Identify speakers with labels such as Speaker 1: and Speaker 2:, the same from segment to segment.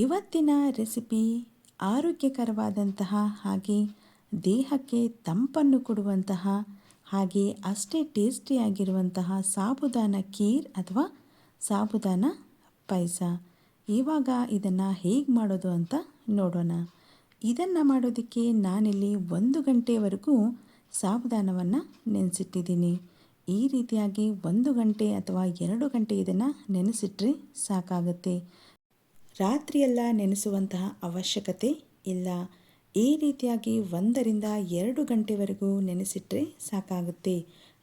Speaker 1: ಇವತ್ತಿನ ರೆಸಿಪಿ ಆರೋಗ್ಯಕರವಾದಂತಹ ಹಾಗೆ ದೇಹಕ್ಕೆ ತಂಪನ್ನು ಕೊಡುವಂತಹ ಹಾಗೆ ಅಷ್ಟೇ ಟೇಸ್ಟಿಯಾಗಿರುವಂತಹ ಸಾಬುದಾನ ಖೀರ್ ಅಥವಾ ಸಾಬುದಾನ ಪಾಯಸ. ಇವಾಗ ಇದನ್ನು ಹೇಗೆ ಮಾಡೋದು ಅಂತ ನೋಡೋಣ. ಇದನ್ನು ಮಾಡೋದಕ್ಕೆ ನಾನಿಲ್ಲಿ ಒಂದು ಗಂಟೆವರೆಗೂ ಸಾಬುದಾನವನ್ನು ನೆನೆಸಿಟ್ಟಿದ್ದೀನಿ. ಈ ರೀತಿಯಾಗಿ ಒಂದು ಗಂಟೆ ಅಥವಾ ಎರಡು ಗಂಟೆ ಇದನ್ನು ನೆನೆಸಿಟ್ರೆ ಸಾಕಾಗುತ್ತೆ. ರಾತ್ರಿಯೆಲ್ಲ ನೆನೆಸುವಂತಹ ಅವಶ್ಯಕತೆ ಇಲ್ಲ. ಈ ರೀತಿಯಾಗಿ ಒಂದರಿಂದ ಎರಡು ಗಂಟೆವರೆಗೂ ನೆನೆಸಿಟ್ರೆ ಸಾಕಾಗುತ್ತೆ.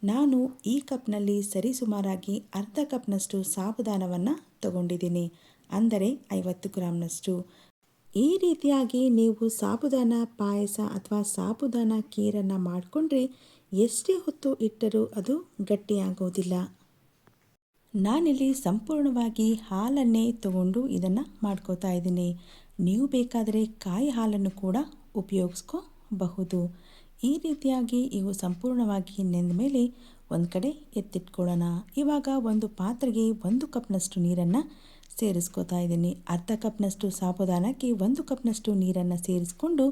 Speaker 1: ನಾನು ಈ ಕಪ್ನಲ್ಲಿ ಸರಿಸುಮಾರಾಗಿ ಅರ್ಧ ಕಪ್ನಷ್ಟು ಸಾಬುದಾನವನ್ನು ತಗೊಂಡಿದ್ದೀನಿ. ಅಂದರೆ ಐವತ್ತು ಗ್ರಾಮ್ನಷ್ಟು ಈ ರೀತಿಯಾಗಿ ನೀವು ಸಾಬುದಾನ, ಪಾಯಸ ಅಥವಾ ಸಾಬುದಾನ ಖೀರನ್ನು ಮಾಡಿಕೊಂಡ್ರೆ ಎಷ್ಟೇ ಹೊತ್ತು ಇಟ್ಟರೂ ಅದು ಗಟ್ಟಿಯಾಗೋದಿಲ್ಲ. ನಾನಿಲ್ಲಿ ಸಂಪೂರ್ಣವಾಗಿ ಹಾಲನ್ನೇ ತಗೊಂಡು ಇದನ್ನು ಮಾಡ್ಕೋತಾ ಇದ್ದೀನಿ. ನೀವು ಬೇಕಾದರೆ ಕಾಯಿ ಹಾಲನ್ನು ಕೂಡ ಉಪಯೋಗಿಸ್ಕೋಬಹುದು. ಈ ರೀತಿಯಾಗಿ ಇವು ಸಂಪೂರ್ಣವಾಗಿ ನೆಂದ ಮೇಲೆ ಒಂದು ಕಡೆ ಎತ್ತಿಟ್ಕೊಳ್ಳೋಣ. ಇವಾಗ ಒಂದು ಪಾತ್ರೆಗೆ ಒಂದು ಕಪ್ನಷ್ಟು ನೀರನ್ನು ಸೇರಿಸ್ಕೋತಾ ಇದ್ದೀನಿ. ಅರ್ಧ ಕಪ್ನಷ್ಟು ಸಾಬುದಾನಕ್ಕೆ ಒಂದು ಕಪ್ನಷ್ಟು ನೀರನ್ನು ಸೇರಿಸ್ಕೊಂಡು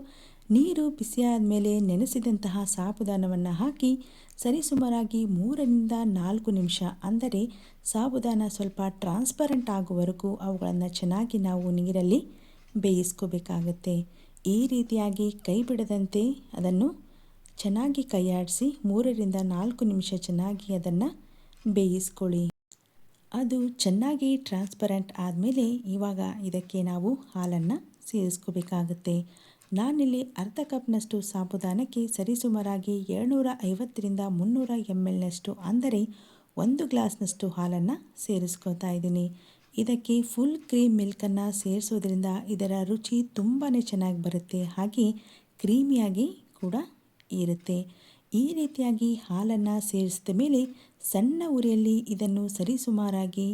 Speaker 1: ನೀರು ಬಿಸಿಯಾದ ಮೇಲೆ ನೆನೆಸಿದಂತಹ ಸಾಬುದಾನವನ್ನು ಹಾಕಿ ಸರಿಸುಮಾರಾಗಿ ಮೂರರಿಂದ ನಾಲ್ಕು ನಿಮಿಷ, ಅಂದರೆ ಸಾಬುದಾನ ಸ್ವಲ್ಪ ಟ್ರಾನ್ಸ್ಪರೆಂಟ್ ಆಗುವವರೆಗೂ ಅವುಗಳನ್ನು ಚೆನ್ನಾಗಿ ನಾವು ನೀರಲ್ಲಿ ಬೇಯಿಸ್ಕೋಬೇಕಾಗತ್ತೆ. ಈ ರೀತಿಯಾಗಿ ಕೈ ಬಿಡದಂತೆ ಅದನ್ನು ಚೆನ್ನಾಗಿ ಕೈಯಾಡಿಸಿ ಮೂರರಿಂದ ನಾಲ್ಕು ನಿಮಿಷ ಚೆನ್ನಾಗಿ ಅದನ್ನು ಬೇಯಿಸ್ಕೊಳ್ಳಿ. ಅದು ಚೆನ್ನಾಗಿ ಟ್ರಾನ್ಸ್ಪರೆಂಟ್ ಆದಮೇಲೆ ಇವಾಗ ಇದಕ್ಕೆ ನಾವು ಹಾಲನ್ನು ಸೇರಿಸ್ಕೋಬೇಕಾಗತ್ತೆ. ನಾನಿಲ್ಲಿ ಅರ್ಧ ಕಪ್ನಷ್ಟು ಸಾಬುದಾನಕ್ಕೆ ಸರಿಸುಮಾರಾಗಿ ಏಳ್ನೂರ ಐವತ್ತರಿಂದ ಮುನ್ನೂರ ಎಂ ಎಲ್ನಷ್ಟು ಅಂದರೆ ಒಂದು ಗ್ಲಾಸ್ನಷ್ಟು ಹಾಲನ್ನು ಸೇರಿಸ್ಕೊತಾ ಇದ್ದೀನಿ. ಇದಕ್ಕೆ ಫುಲ್ ಕ್ರೀಮ್ ಮಿಲ್ಕನ್ನು ಸೇರಿಸೋದ್ರಿಂದ ಇದರ ರುಚಿ ತುಂಬಾ ಚೆನ್ನಾಗಿ ಬರುತ್ತೆ, ಹಾಗೆ ಕ್ರೀಮಿಯಾಗಿ ಕೂಡ ಇರುತ್ತೆ. ಈ ರೀತಿಯಾಗಿ ಹಾಲನ್ನು ಸೇರಿಸಿದ ಮೇಲೆ ಸಣ್ಣ ಉರಿಯಲ್ಲಿ ಇದನ್ನು ಸರಿಸುಮಾರಾಗಿ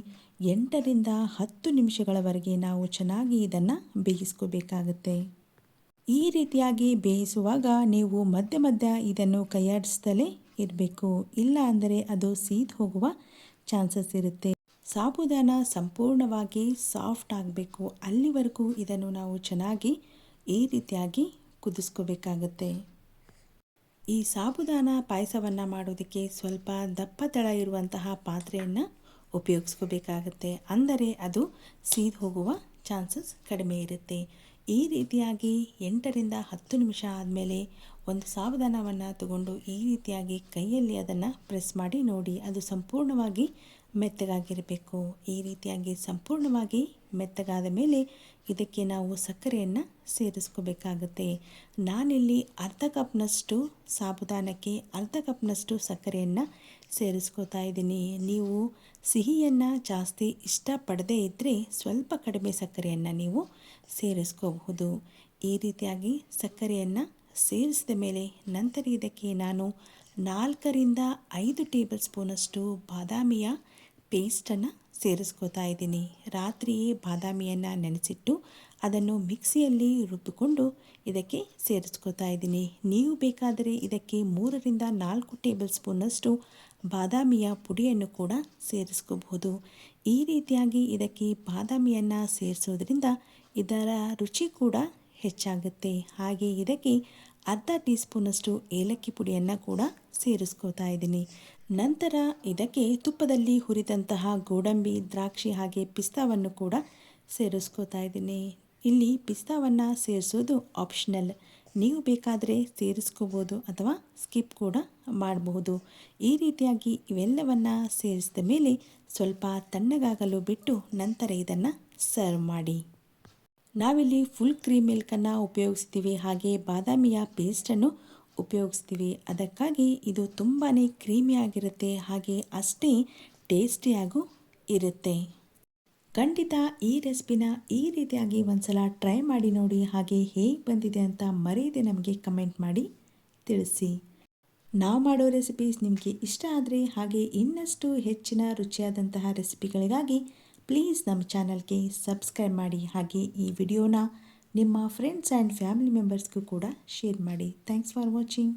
Speaker 1: ಎಂಟರಿಂದ ಹತ್ತು ನಿಮಿಷಗಳವರೆಗೆ ನಾವು ಚೆನ್ನಾಗಿ ಇದನ್ನು ಬೇಯಿಸ್ಕೋಬೇಕಾಗತ್ತೆ. ಈ ರೀತಿಯಾಗಿ ಬೇಯಿಸುವಾಗ ನೀವು ಮಧ್ಯ ಮಧ್ಯ ಇದನ್ನು ಕೈಯಾಡಿಸ್ದಲೇ ಇರಬೇಕು. ಇಲ್ಲ ಅಂದರೆ ಅದು ಸೀದ್ ಹೋಗುವ ಚಾನ್ಸಸ್ ಇರುತ್ತೆ. ಸಾಬುದಾನ ಸಂಪೂರ್ಣವಾಗಿ ಸಾಫ್ಟ್ ಆಗಬೇಕು. ಅಲ್ಲಿವರೆಗೂ ಇದನ್ನು ನಾವು ಚೆನ್ನಾಗಿ ಈ ರೀತಿಯಾಗಿ ಕುದಿಸ್ಕೋಬೇಕಾಗತ್ತೆ. ಈ ಸಾಬುದಾನ ಪಾಯಸವನ್ನು ಮಾಡೋದಕ್ಕೆ ಸ್ವಲ್ಪ ದಪ್ಪ ತಳ ಇರುವಂತಹ ಪಾತ್ರೆಯನ್ನು ಉಪಯೋಗಿಸ್ಕೋಬೇಕಾಗತ್ತೆ. ಅಂದರೆ ಅದು ಸೀದ್ ಹೋಗುವ ಚಾನ್ಸಸ್ ಕಡಿಮೆ ಇರುತ್ತೆ. ಈ ರೀತಿಯಾಗಿ ಎಂಟರಿಂದ ಹತ್ತು ನಿಮಿಷ ಆದಮೇಲೆ ಒಂದು ಸಾವಧಾನವನ್ನು ತಗೊಂಡು ಈ ರೀತಿಯಾಗಿ ಕೈಯಲ್ಲಿ ಅದನ್ನು ಪ್ರೆಸ್ ಮಾಡಿ ನೋಡಿ, ಅದು ಸಂಪೂರ್ಣವಾಗಿ ಮೆತ್ತಗಾಗಿರಬೇಕು. ಈ ರೀತಿಯಾಗಿ ಸಂಪೂರ್ಣವಾಗಿ ಮೆತ್ತಗಾದ ಮೇಲೆ ಇದಕ್ಕೆ ನಾವು ಸಕ್ಕರೆಯನ್ನು ಸೇರಿಸ್ಕೋಬೇಕಾಗುತ್ತೆ. ನಾನಿಲ್ಲಿ ಅರ್ಧ ಕಪ್ನಷ್ಟು ಸಾಬುದಾನಕ್ಕೆ ಅರ್ಧ ಕಪ್ನಷ್ಟು ಸಕ್ಕರೆಯನ್ನು ಸೇರಿಸ್ಕೋತಾ ಇದ್ದೀನಿ. ನೀವು ಸಿಹಿಯನ್ನು ಜಾಸ್ತಿ ಇಷ್ಟಪಡದೇ ಇದ್ದರೆ ಸ್ವಲ್ಪ ಕಡಿಮೆ ಸಕ್ಕರೆಯನ್ನು ನೀವು ಸೇರಿಸ್ಕೋಬಹುದು. ಈ ರೀತಿಯಾಗಿ ಸಕ್ಕರೆಯನ್ನು ಸೇರಿಸಿದ ಮೇಲೆ ನಂತರ ಇದಕ್ಕೆ ನಾನು ನಾಲ್ಕರಿಂದ ಐದು ಟೇಬಲ್ ಸ್ಪೂನಷ್ಟು ಬಾದಾಮಿಯ ಪೇಸ್ಟನ್ನು ಸೇರಿಸ್ಕೋತಾ ಇದ್ದೀನಿ. ರಾತ್ರಿಯೇ ಬಾದಾಮಿಯನ್ನು ನೆನೆಸಿಟ್ಟು ಅದನ್ನು ಮಿಕ್ಸಿಯಲ್ಲಿ ರುಬ್ಬಿಕೊಂಡು ಇದಕ್ಕೆ ಸೇರಿಸ್ಕೋತಾ ಇದ್ದೀನಿ. ನೀವು ಬೇಕಾದರೆ ಇದಕ್ಕೆ ಮೂರರಿಂದ ನಾಲ್ಕು ಟೇಬಲ್ ಸ್ಪೂನಷ್ಟು ಬಾದಾಮಿಯ ಪುಡಿಯನ್ನು ಕೂಡ ಸೇರಿಸ್ಕೋಬಹುದು. ಈ ರೀತಿಯಾಗಿ ಇದಕ್ಕೆ ಬಾದಾಮಿಯನ್ನು ಸೇರಿಸೋದ್ರಿಂದ ಇದರ ರುಚಿ ಕೂಡ ಹೆಚ್ಚಾಗುತ್ತೆ. ಹಾಗೆ ಇದಕ್ಕೆ ಅರ್ಧ ಟೀ ಸ್ಪೂನಷ್ಟು ಏಲಕ್ಕಿ ಪುಡಿಯನ್ನು ಕೂಡ ಸೇರಿಸ್ಕೋತಾ ಇದ್ದೀನಿ. ನಂತರ ಇದಕ್ಕೆ ತುಪ್ಪದಲ್ಲಿ ಹುರಿದಂತಹ ಗೋಡಂಬಿ, ದ್ರಾಕ್ಷಿ ಹಾಗೆ ಪಿಸ್ತಾವನ್ನು ಕೂಡ ಸೇರಿಸ್ಕೋತಾ ಇದ್ದೀನಿ. ಇಲ್ಲಿ ಪಿಸ್ತಾವನ್ನು ಸೇರಿಸೋದು ಆಪ್ಷನಲ್ ನೀವು ಬೇಕಾದರೆ ಸೇರಿಸ್ಕೋಬೋದು ಅಥವಾ ಸ್ಕಿಪ್ ಕೂಡ ಮಾಡಬಹುದು ಈ ರೀತಿಯಾಗಿ ಇವೆಲ್ಲವನ್ನು ಸೇರಿಸಿದ ಮೇಲೆ ಸ್ವಲ್ಪ ತಣ್ಣಗಾಗಲು ಬಿಟ್ಟು ನಂತರ ಇದನ್ನು ಸರ್ವ್ ಮಾಡಿ. ನಾವಿಲ್ಲಿ ಫುಲ್ ಕ್ರೀಮ್ ಮಿಲ್ಕನ್ನು ಉಪಯೋಗಿಸ್ತೀವಿ, ಹಾಗೆ ಬಾದಾಮಿಯ ಪೇಸ್ಟನ್ನು ಉಪಯೋಗಿಸ್ತೀವಿ. ಅದಕ್ಕಾಗಿ ಇದು ತುಂಬಾ ಕ್ರೀಮಿಯಾಗಿರುತ್ತೆ ಹಾಗೆ ಅಷ್ಟೇ ಟೇಸ್ಟಿಯಾಗೂ ಇರುತ್ತೆ. ಖಂಡಿತ ಈ ರೆಸಿಪಿನ ಈ ರೀತಿಯಾಗಿ ಒಂದ್ಸಲ ಟ್ರೈ ಮಾಡಿ ನೋಡಿ ಹಾಗೆ ಹೇಗೆ ಬಂದಿದೆ ಅಂತ ಮರೆಯದೆ ನಮಗೆ ಕಮೆಂಟ್ ಮಾಡಿ ತಿಳಿಸಿ. ನಾವು ಮಾಡೋ ರೆಸಿಪೀಸ್ ನಿಮಗೆ ಇಷ್ಟ ಆದರೆ ಹಾಗೆ ಇನ್ನಷ್ಟು ಹೆಚ್ಚಿನ ರುಚಿಯಾದಂತಹ ರೆಸಿಪಿಗಳಿಗಾಗಿ ಪ್ಲೀಸ್ ನಮ್ಮ ಚಾನಲ್ಗೆ ಸಬ್ಸ್ಕ್ರೈಬ್ ಮಾಡಿ ಹಾಗೆ ಈ ವಿಡಿಯೋನ ನಿಮ್ಮ ಫ್ರೆಂಡ್ಸ್ ಆ್ಯಂಡ್ ಫ್ಯಾಮಿಲಿ ಮೆಂಬರ್ಸ್ಗೂ ಕೂಡ ಶೇರ್ ಮಾಡಿ. Thanks for watching